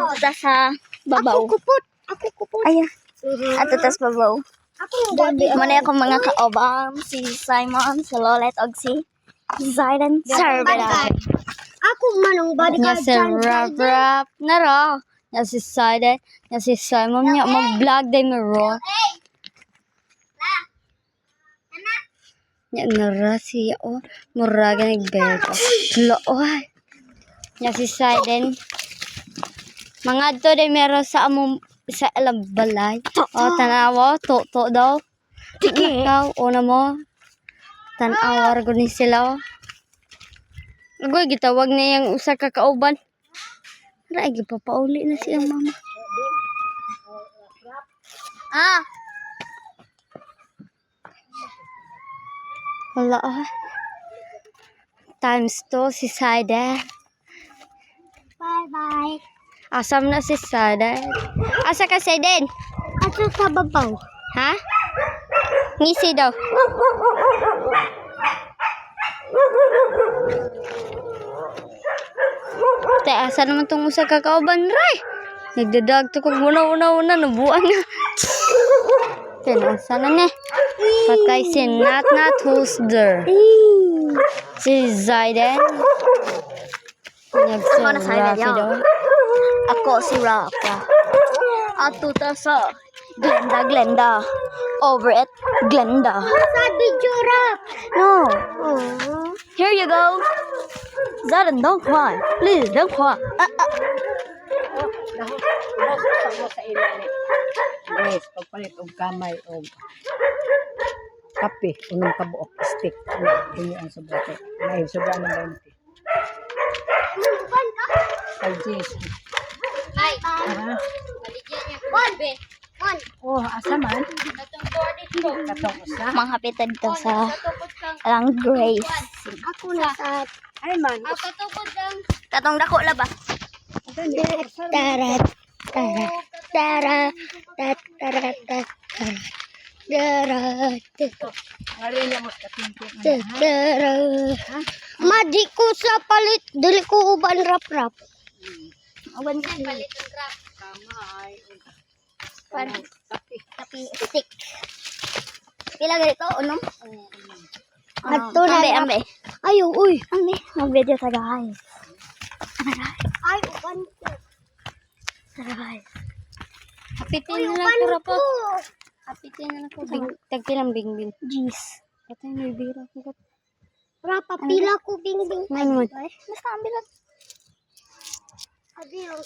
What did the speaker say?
Ato ta sa babaw. Ako kupot. Ako kupot. Ayan. Ato ta sa babaw. Ako body. Muna ako mga kaobam, si Simon, si Lolet, og si Zayden Cervera. Ako manong body Nya si Rap Rap na ra. Nya si Zayden, nya si Simon, nya mag-vlog day mo ro. Nya na ra siya o, muraga nagbeta. Lo, oy. Nya si Zayden. Mga to day meron sa among sa ilang balay. O, tanawa, to, to daw. Ikaw, una mo. Tanawa, rago ni sila. Agoy, gitawag na yung usa ka kauban. Ra, gipapauli na siyang mama. Ah! Wala ah. Times to si Sada. Bye-bye. Asam na si Sada. Asa ka Saiden? Ato sa babaw. Ha? Ngisi daw. Te, asa naman tong usa ka kauban, Ray? Nagdadag to kog muna-una-una, nabuan na. Te, asa na ne? Patay si Nat Nat who's there? Si Zaiden. Ako na Zaiden, Nagsarapi yaw. daw. Ako si Rafa. Ato ta sa Glenda Glenda. Over at Glenda. Sa video rap. No. Oh. Here you go. Zaden, don't cry. Please, don't cry. Ah, ah. Guys, pagpalit og kamay og kape, unang kabuok stick. Ini ang sobrate. May sobra ng 20. Ay, jeez. Hi. Ah, One. One. oh, asa man? Katong usa. Mga pitad to sa alang Grace. Ako na sa Ay man. Katong dako la ba? Tara, tara, tara, tara, tara, tara, Madi ko sa palit, dili ko uban rap-rap. Awan ka palit Kamay. Tapi stick. Pila ganito unom? Ato na ambe ambe. Ayo, uy. Ambe, mag video ta guys. Ay, uban ko. Tara guys. Hapitin Uy, na lang uban ko ko. rapot. Hapitin na lang ko. Bing, tagpilang bingbing. Jeez. Patay may bira ko. Rapa, pila ko bing-bing. Nine mo. Basta ambil lang. Adi, yung